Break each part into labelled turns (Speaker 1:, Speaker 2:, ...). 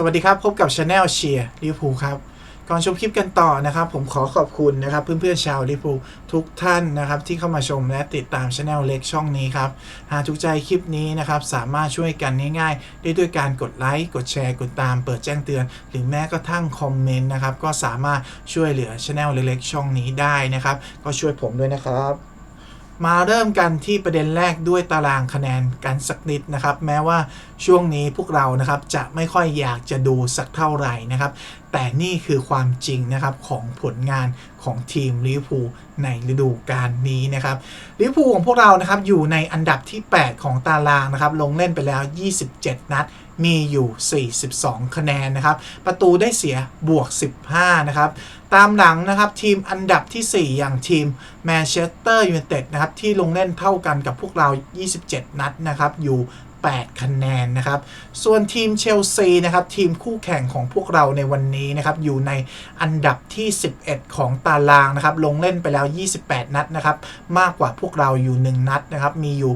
Speaker 1: สวัสดีครับ พบกับช anel เชียร์ลิเวอร์พูลครับ ก่อนชมคลิปกันต่อนะครับ ผมขอขอบคุณนะครับ เพื่อนๆชาวลิเวอร์พูลทุกท่านนะครับ ที่เข้ามาชมและติดตามช anel เล็กช่องนี้ครับ หากถูกใจคลิปนี้นะครับ สามารถช่วยกันง่ายๆ ได้ด้วยการกดไลค์กดแชร์กดตามเปิดแจ้งเตือน หรือแม้กระทั่งคอมเมนต์นะครับ ก็สามารถช่วยเหลือช anel เล็กๆช่องนี้ได้นะครับ ก็ช่วยผมด้วยนะครับมาเริ่มกันที่ประเด็นแรกด้วยตารางคะแนนกันสักนิดนะครับ แม้ว่า ช่วงนี้พวกเรานะครับจะไม่ค่อยอยากจะดูสักเท่าไหร่นะครับ แต่นี่คือความจริงนะครับของผลงานของทีมลิเวอร์พูลในฤดูกาลนี้นะครับลิเวอร์พูลของพวกเรานะครับอยู่ในอันดับที่ 8 ของตารางนะครับ ลงเล่นไปแล้ว 27 นัดมีอยู่ 42 คะแนนนะครับ ประตูได้เสียบวก 15 นะครับ ตามหลังนะครับทีมอันดับทีสี่4 อย่างทีมแมนเชสเตอร์ยูไนเต็ดนะครับที่ลงเล่นเท่ากันกับพวกเรา 27 นัดนะครับอยู่ 8 คะแนนนะครับ ส่วนทีมเชลซีนะครับ ทีมคู่แข่งของพวกเราในวันนี้นะครับ อยู่ในอันดับที่ 11 ของตารางนะครับ ลงเล่นไปแล้ว 28 นัดนะครับ มากกว่าพวกเราอยู่ 1 นัดนะครับ มีอยู่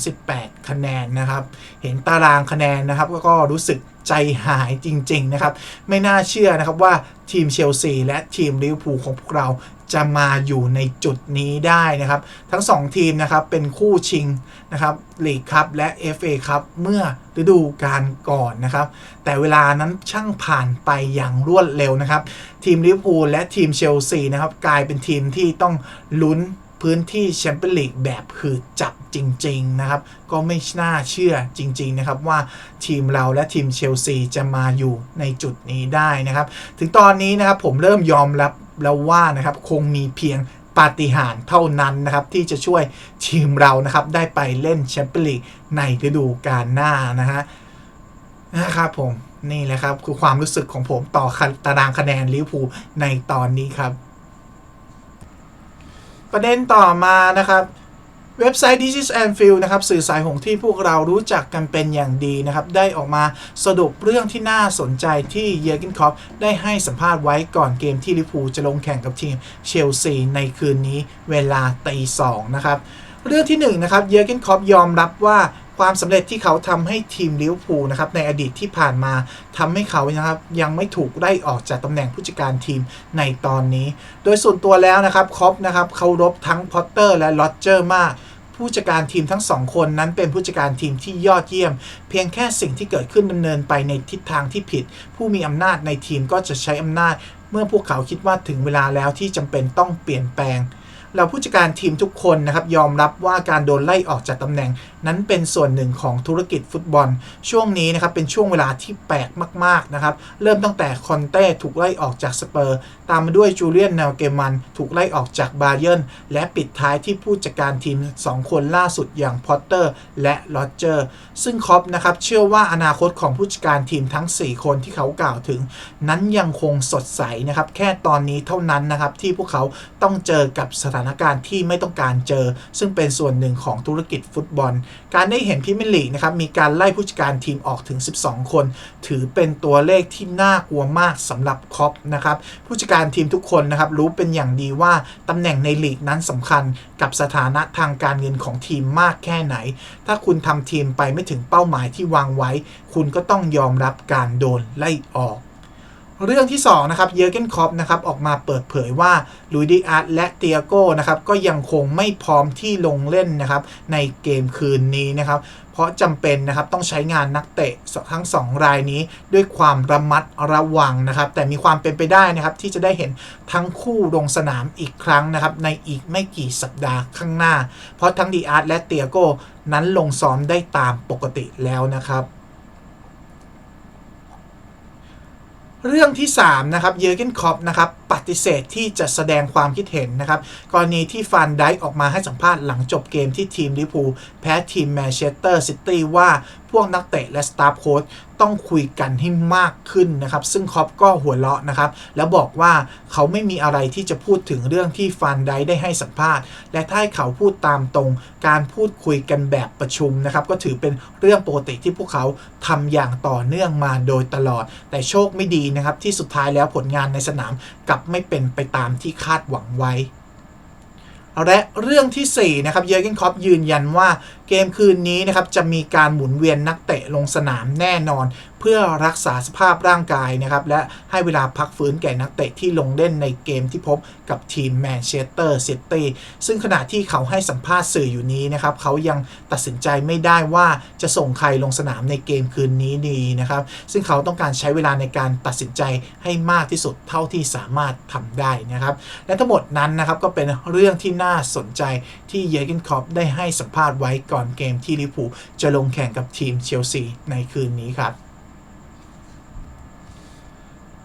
Speaker 1: 38 คะแนนนะครับ เห็นตารางคะแนนนะครับก็รู้สึกใจหายจริง ๆ นะครับ ไม่น่าเชื่อนะครับว่าทีมเชลซีและทีมลิเวอร์พูลของพวกเรา จะมาอยู่ในจุดนี้ได้นะครับ ทั้ง 2 ทีมนะครับเป็นคู่ชิงนะครับลีกคัพและ FA ครับเมื่อฤดูกาลก่อนนะครับ แต่เวลานั้นช่างผ่านไปอย่างรวดเร็วนะครับ ทีมลิเวอร์พูลและทีมเชลซีนะครับกลายเป็นทีมที่ต้องลุ้นพื้นที่แชมเปี้ยนลีกแบบคือจับจริง ๆ นะครับ ก็ไม่น่าเชื่อจริง ๆ นะครับว่าทีมเราและทีมเชลซีจะมาอยู่ในจุดนี้ได้นะครับ ถึงตอนนี้นะครับผมเริ่มยอมรับ แล้วว่านะครับคงมีเพียงปาฏิหาริย์เท่านั้นนะครับที่จะช่วยทีมเรานะครับได้ไปเล่นแชมเปี้ยนลีกในฤดูกาลหน้านะฮะนะครับผมนี่แหละครับคือความรู้สึกของผมต่อตารางคะแนนลิเวอร์พูลในตอนนี้ครับ ประเด็นต่อมานะครับ เว็บไซต์ This is Anfield นะครับสื่อสายหงที่พวกเรารู้จักกันเป็นอย่างดีนะครับ ได้ออกมาสรุปเรื่องที่น่าสนใจที่เยอร์กินคอปได้ให้สัมภาษณ์ไว้ก่อนเกมที่ลิฟูจะลงแข่งกับทีมเชลซีในคืนนี้เวลาตีสองนะครับ เรื่องที่1นนะครับเยอร์กินคอปยอมรับว่า ความสำเร็จที่เขาทำให้ทีมลิเวอร์พูลนะครับในอดีตที่ผ่านมาทำให้เขานะครับยังไม่ถูกไล่ออกจากตำแหน่งผู้จัดการทีมในตอนนี้ โดยส่วนตัวแล้วนะครับคอปนะครับเคารพทั้งพอตเตอร์และลอตเจอร์มากผู้จัดการทีมทั้งสองคนนั้นเป็นผู้จัดการทีมที่ยอดเยี่ยม เพียงแค่สิ่งที่เกิดขึ้นดำเนินไปในทิศทางที่ผิด ผู้มีอำนาจในทีมก็จะใช้อำนาจ เมื่อพวกเขาคิดว่าถึงเวลาแล้วที่จำเป็นต้องเปลี่ยนแปลงเราผู้จัดการทีมทุกคนนะครับยอมรับว่าการโดนไล่ออกจากตำแหน่ง นั้นเป็นส่วนหนึ่งของธุรกิจฟุตบอล ช่วงนี้นะครับเป็นช่วงเวลาที่แปลกมาก ๆ นะครับ เริ่มตั้งแต่คอนเต้ถูกไล่ออกจากสเปอร์ ตามมาด้วยจูเลียนเนลเกมัน ถูกไล่ออกจากบาเยิร์นและปิดท้ายที่ผู้จัดการทีม 2 คนล่าสุดอย่างพอตเตอร์และโรเจอร์ซึ่งคอปนะครับเชื่อว่าอนาคตของผู้จัดการทีมทั้ง 4 คนที่เขากล่าวถึง นั้นยังคงสดใสนะครับแค่ตอนนี้เท่านั้นนะครับที่พวกเขาต้องเจอกับสถานการณ์ที่ไม่ต้องการเจอ ซึ่งเป็นส่วนหนึ่งของธุรกิจฟุตบอลการได้เห็นพรีเมียร์ลีกนะครับมีการไล่ผู้จัดการทีมออกถึง 12 คน ถือเป็นตัวเลขที่น่ากลัวมากสำหรับคอปนะครับผู้จัดการทีมทุกคนนะครับรู้เป็นอย่างดีว่าตำแหน่งในลีกนั้นสำคัญกับสถานะทางการเงินของทีมมากแค่ไหน ถ้าคุณทำทีมไปไม่ถึงเป้าหมายที่วางไว้ คุณก็ต้องยอมรับการโดนไล่ออก เรื่องที่2นะครับเยอร์เกนคอปนะครับออกมาเปิดเผยว่าลุยดิอาร์ตและเตียโก้นะครับก็ยังคงไม่พร้อมที่ลงเล่นนะครับในเกมคืนนี้นะครับเพราะจำเป็นนะครับต้องใช้งานนักเตะทั้ง 2 รายนี้ด้วยความระมัดระวังนะครับแต่มีความเป็นไปได้นะครับที่จะได้เห็นทั้งคู่ลงสนามอีกครั้งนะครับในอีกไม่กี่สัปดาห์ข้างหน้า เพราะทั้งดีอาร์ตและเตียโก้นั้นลงซ้อมได้ตามปกติแล้วนะครับ เรื่องที่ 3 นะครับ เยอร์เกนคอปนะครับปฏิเสธที่จะแสดงความคิดเห็นนะครับ กรณีที่ฟันไดออกมาให้สัมภาษณ์หลังจบเกมที่ทีมลิพูแพ้ทีมแมนเชสเตอร์ซิตี้ว่าพวกนักเตะและสตาฟโค้ชต้องคุยกันให้มากขึ้นนะครับ ซึ่งคอปก็หัวเราะนะครับ แล้วบอกว่าเขาไม่มีอะไรที่จะพูดถึงเรื่องที่ฟันไดได้ให้สัมภาษณ์ และถ้าให้เขาพูดตามตรง การพูดคุยกันแบบประชุมนะครับ ก็ถือเป็นเรื่องปกติที่พวกเขาทำอย่างต่อเนื่องมาโดยตลอด แต่โชคไม่ดีนะครับที่สุดท้ายแล้วผลงานในสนามกัลับไม่เป็นไปตามที่คาดหวังไว้ และเรื่องที่4นะครับเยอร์เกนคอปยืนยันว่า เกมคืนนี้นะครับจะมีการหมุนเวียนนักเตะลงสนามแน่นอน เพื่อรักษาสภาพร่างกายนะครับและให้เวลาพักฟื้นแก่นักเตะที่ลงเล่นในเกมที่พบกับทีมแมนเชสเตอร์ซิตี้ซึ่งขณะที่เขาให้สัมภาษณ์สื่ออยู่นี้นะครับเขายังตัดสินใจไม่ได้ว่าจะส่งใครลงสนามในเกมคืนนี้ดีนะครับซึ่งเขาต้องการใช้เวลาในการตัดสินใจให้มากที่สุดเท่าที่สามารถทำได้นะครับและทั้งหมดนั้นนะครับก็เป็นเรื่องที่น่าสนใจที่เยร์เกนคอปได้ให้สัมภาษณ์ไว้ก่อน่อนเกมที่ลิเวอร์พูลจะลงแข่งกับทีมเชลซีในคืนนี้ครับ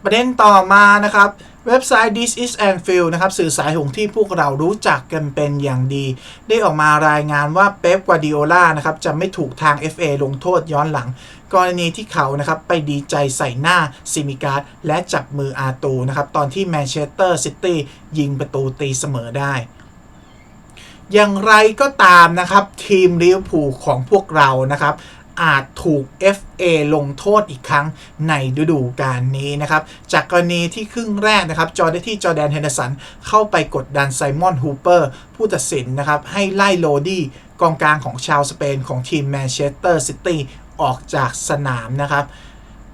Speaker 1: ประเด็นต่อมานะครับเว็บไซต์ This is Anfield นะครับสื่อสายหงที่พวกเรารู้จักกันเป็นอย่างดี ได้ออกมารายงานว่าเป๊ปกวาดิโอลานะครับจะไม่ถูกทาง FA ลงโทษย้อนหลัง กรณีที่เขานะครับไปดีใจใส่หน้าซิมิการ์ดและจับมืออาตูนะครับตอนที่แมนเชสเตอร์ซิตี้ยิงประตูตีเสมอได้ อย่างไรก็ตามนะครับ ทีมลิเวอร์พูลของพวกเรานะครับ อาจถูก FA ลงโทษอีกครั้งในฤดูกาลนี้นะครับ จากกรณีที่ครึ่งแรกนะครับ จอร์แดนที่จอแดนเฮนเดอร์สันเข้าไปกดดันไซมอนฮูเปอร์ผู้ตัดสินนะครับ ให้ไล่โรดี้กองกลางของชาวสเปนของทีมแมนเชสเตอร์ซิตี้ออกจากสนามนะครับ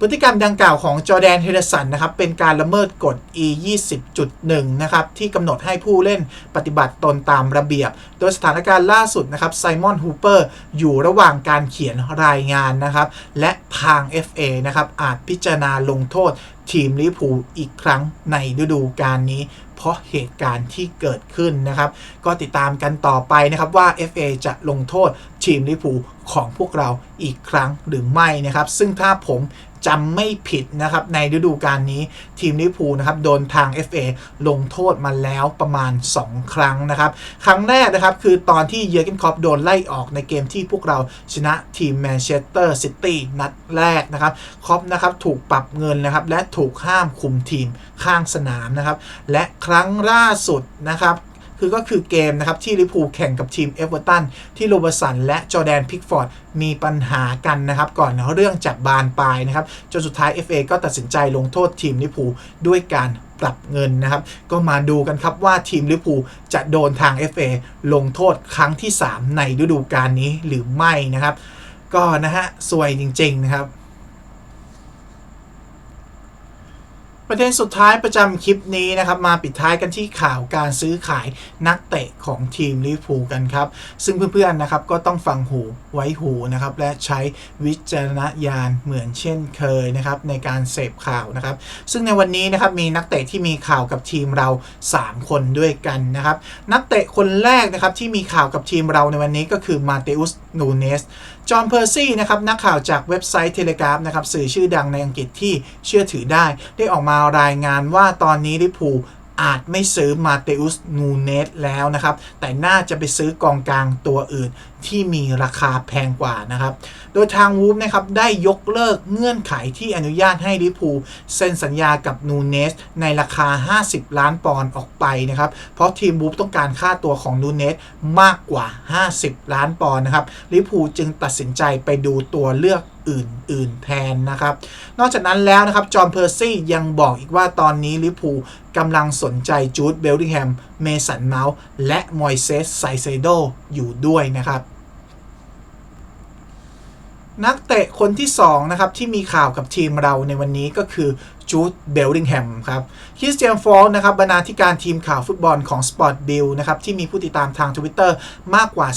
Speaker 1: พฤติกรรมดังกล่าวของจอร์แดนเฮเดสันนะครับเป็นการละเมิดกฎ E 20.1นะครับที่กำหนดให้ผู้เล่นปฏิบัติตนตามระเบียบ โดยสถานการณ์ล่าสุดนะครับไซมอนฮูเปอร์อยู่ระหว่างการเขียนรายงานนะครับและทาง FA นะครับอาจพิจารณาลงโทษทีมลิพูอีกครั้งในฤดูกาลนี้ เพราะเหตุการณ์ที่เกิดขึ้นนะครับ ก็ติดตามกันต่อไปนะครับว่า FA จะลงโทษทีมลิเวอร์พูลของพวกเราอีกครั้งหรือไม่นะครับ ซึ่งถ้าผมจำไม่ผิดนะครับ ในฤดูกาลนี้ทีมลิเวอร์พูลนะครับโดนทาง FA ลงโทษมาแล้วประมาณ 2 ครั้งนะครับ ครั้งแรกนะครับคือตอนที่เยอร์เกนคอปโดนไล่ออกในเกมที่พวกเราชนะทีมแมนเชสเตอร์ซิตี้นัดแรกนะครับคอปนะครับถูกปรับเงินนะครับและถูกห้ามคุมทีมข้างสนามนะครับ และครั้งล่าสุดนะครับ คือก็คือเกมนะครับที่ลิเวอร์พูแข่งกับทีมเอเวอร์ตันที่โรเบอร์สันและจอแดนพิกฟอร์ดมีปัญหากันนะครับก่อนเรื่องจากบานปลายนะครับจนสุดท้าย FA ก็ตัดสินใจลงโทษทีมลิเวอร์พูด้วยการปรับเงินนะครับ ก็มาดูกันครับว่าทีมลิเวอร์พูจะโดนทาง FA ลงโทษครั้งที่ 3 ในฤดูกาลนี้หรือไม่นะครับ ก็นะฮะสวยจริง ๆ นะครับ ประเด็นสุดท้ายประจำคลิปนี้นะครับมาปิดท้ายกันที่ข่าวการซื้อขายนักเตะของทีมลิเวอร์พูลกันครับ ซึ่งเพื่อนๆนะครับก็ต้องฟังหูไว้หูนะครับและใช้วิจารณญาณเหมือนเช่นเคยนะครับในการเสพข่าวนะครับ ซึ่งในวันนี้นะครับมีนักเตะที่มีข่าวกับทีมเรา 3 คนด้วยกันนะครับนักเตะคนแรกนะครับที่มีข่าวกับทีมเราในวันนี้ก็คือมาเตอุสนูเนสจอห์นเพอร์ซี่นะครับนักข่าวจากเว็บไซต์เทเลกราฟนะครับสื่อชื่อดังในอังกฤษที่เชื่อถือได้ได้ออกมารายงานว่าตอนนี้ลิพูอาจไม่ซื้อมาเตอุสนูเนสแล้วนะครับ แต่น่าจะไปซื้อกองกลางตัวอื่นที่มีราคาแพงกว่านะครับ โดยทางวูฟนะครับได้ยกเลิกเงื่อนไขที่อนุญาตให้ลิพูเซ็นสัญญากับนูเนสในราคา 50 ล้านปอนด์ออกไปนะครับ เพราะทีมวูฟต้องการค่าตัวของนูเนสมากกว่า 50 ล้านปอนด์นะครับลิพูจึงตัดสินใจไปดูตัวเลือก อื่น ๆ แทนนะครับ นอกจากนั้นแล้วนะครับ จอห์นเพอร์ซี่ยังบอกอีกว่าตอนนี้ลิปูกำลังสนใจจูดเบลลิงแฮม เมสันเมาส์และมอยเซสไซเซโดอยู่ด้วยนะครับนักเตะคนที่2นะครับที่มีข่าวกับทีมเราในวันนี้ก็คือ จูดเบลดิงแฮมครับคริสเตียนฟอลนะครับบรรณาธิการทีมข่าวฟุตบอลของ Sport Bill นะครับที่มีผู้ติดตามทาง Twitter มากกว่า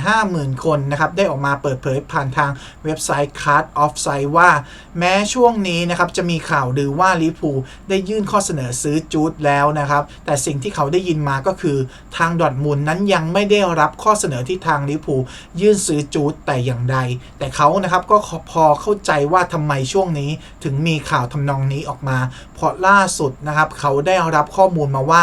Speaker 1: 350,000 คนนะครับได้ออกมาเปิดเผยผ่านทางเว็บไซต์ Card of Sight ว่า แม้ช่วงนี้นะครับจะมีข่าวลือว่าลิพูได้ยื่นข้อเสนอซื้อจูดแล้วนะครับแต่สิ่งที่เขาได้ยินมาก็คือทางดอทมุนนั้นยังไม่ได้รับข้อเสนอที่ทางลิพูยื่นซื้อจูดแต่อย่างใด แต่เขานะครับก็พอเข้าใจว่าทำไมช่วงนี้ถึงมีข่าวทำนองนี้ออกมาเพราะล่าสุดนะครับ เขาได้รับข้อมูลมาว่า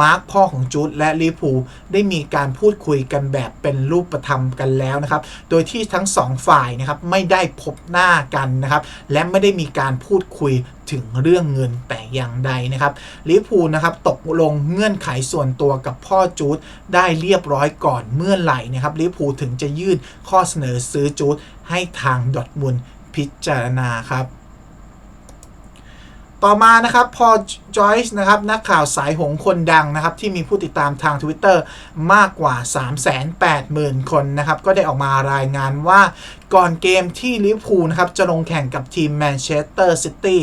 Speaker 1: มาร์คพ่อของจูดและลิพูได้มีการพูดคุยกันแบบเป็นรูปธรรมกันแล้วนะครับ โดยที่ทั้งสองฝ่ายนะครับไม่ได้พบหน้ากันนะครับ และไม่ได้มีการพูดคุยถึงเรื่องเงินแต่อย่างใดนะครับลิพูนะครับตกลงเงื่อนไขส่วนตัวกับพ่อจูดได้เรียบร้อยก่อนเมื่อไหร่นะครับลิพูถึงจะยื่นข้อเสนอซื้อจูดให้ทางดอทมุนพิจารณาครับ ต่อมานะครับพอจอยส์นะครับนักข่าวสายหงคนดังนะครับที่มีผู้ติดตามทาง Twitter มากกว่า 380,000 คนนะครับก็ได้ออกมารายงานว่าก่อนเกมที่ลิเวอร์พูลนะครับจะลงแข่งกับทีมแมนเชสเตอร์ซิตี้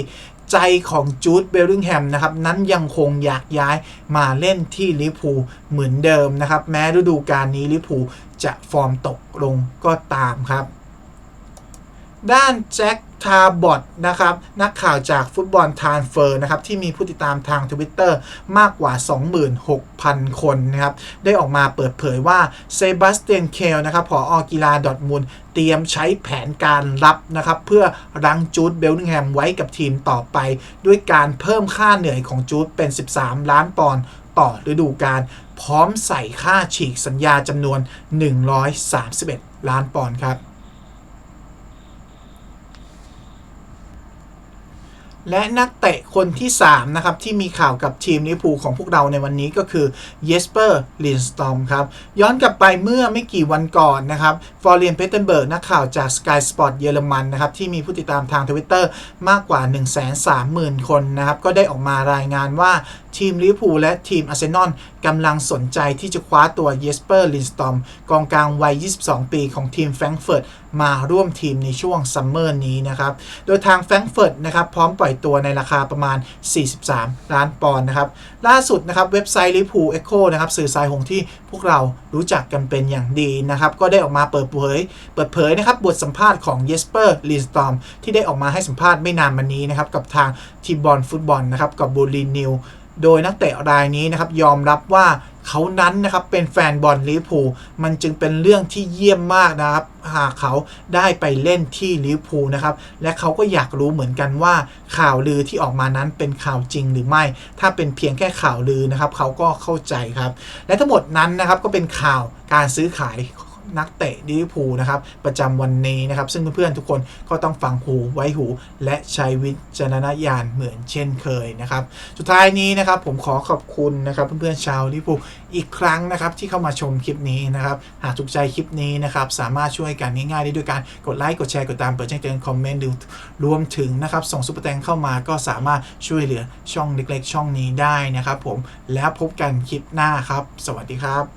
Speaker 1: ใจของจูดเบลลิงแฮมนะครับนั้นยังคงอยากย้ายมาเล่นที่ลิเวอร์พูเหมือนเดิมนะครับ แม้ฤดูกาลนี้ลิเวอร์พูจะฟอร์มตกลงก็ตามครับ ด้านแจ็คทาบอตนะครับนักข่าวจากฟุตบอลทานเฟอร์นะครับที่มีผู้ติดตามทาง Twitter มากกว่า 26,000 คนนะครับได้ออกมาเปิดเผยว่าเซบาสเตียนเคลนะครับผออกีฬาดอทมุนด์เตรียมใช้แผนการรับนะครับเพื่อรังจูดเบลลิงแฮมไว้กับทีมต่อไป ด้วยการเพิ่มค่าเหนื่อยของจูดเป็น 13 ล้านปอนด์ต่อฤดูกาลพร้อมใส่ค่าฉีกสัญญาจำนวน 131 ล้านปอนด์ครับ และนักเตะคนที่ 3 นะครับ ที่มีข่าวกับทีมลิเวอร์พูลของพวกเราในวันนี้ก็คือเยสเปอร์ลินสตอมครับ ย้อนกลับไปเมื่อไม่กี่วันก่อนนะครับฟอร์เรียนเพเทนเบิร์กนักข่าวจาก Sky Sport เยอรมันนะครับ ที่มีผู้ติดตามทางทวิตเตอร์มากกว่า 130,000 คนนะครับ ก็ได้ออกมารายงานว่า ทีมลิเวอร์พูลและทีมอาร์เซนอลกำลังสนใจที่จะคว้าตัวเยสเปอร์ลินสตอมกองกลางวัย 22 ปีของทีมแฟรงก์เฟิร์ตมาร่วมทีมในช่วงซัมเมอร์นี้นะครับ โดยทางแฟรงก์เฟิร์ตนะครับพร้อมปล่อยตัวในราคาประมาณ 43 ล้านปอนด์นะครับ ล่าสุดนะครับเว็บไซต์ลิพูเอ็กโคนะครับสื่อสายหงที่พวกเรารู้จักกันเป็นอย่างดีนะครับ ก็ได้ออกมาเปิดเผย เปิดเผยนะครับบทสัมภาษณ์ของเยสเปอร์ลินสตอมที่ได้ออกมาให้สัมภาษณ์ไม่นานมานี้นะครับกับทางทีมบอลฟุตบอลนะครับกับบูรีนิว โดยนักเตะรายนี้นะครับยอมรับว่าเขานั้นนะครับเป็นแฟนบอลลิเวอร์พูลมันจึงเป็นเรื่องที่เยี่ยมมากนะครับ หากเขาได้ไปเล่นที่ลิเวอร์พูลนะครับ และเขาก็อยากรู้เหมือนกันว่าข่าวลือที่ออกมานั้นเป็นข่าวจริงหรือไม่ ถ้าเป็นเพียงแค่ข่าวลือนะครับ เขาก็เข้าใจครับ และทั้งหมดนั้นนะครับก็เป็นข่าวการซื้อขาย นักเตะลิวพูนะครับ ประจำวันนี้นะครับ ซึ่งเพื่อนๆทุกคนก็ต้องฟังหูไว้หู และใช้วิจารณญาณเหมือนเช่นเคยนะครับ สุดท้ายนี้นะครับผมขอขอบคุณนะครับเพื่อนๆชาวลิวพูอีกครั้งนะครับที่เข้ามาชมคลิปนี้นะครับ หากถูกใจคลิปนี้นะครับสามารถช่วยกันง่ายๆได้ด้วยการกดไลค์กดแชร์กดตามเปิดแจ้งเตือนคอมเมนต์ดูรวมถึงนะครับส่งซุปเปอร์แตงเข้ามาก็สามารถช่วยเหลือช่องเล็กๆ ช่องนี้ได้นะครับ ผมแล้วพบกันคลิปหน้าครับ สวัสดีครับ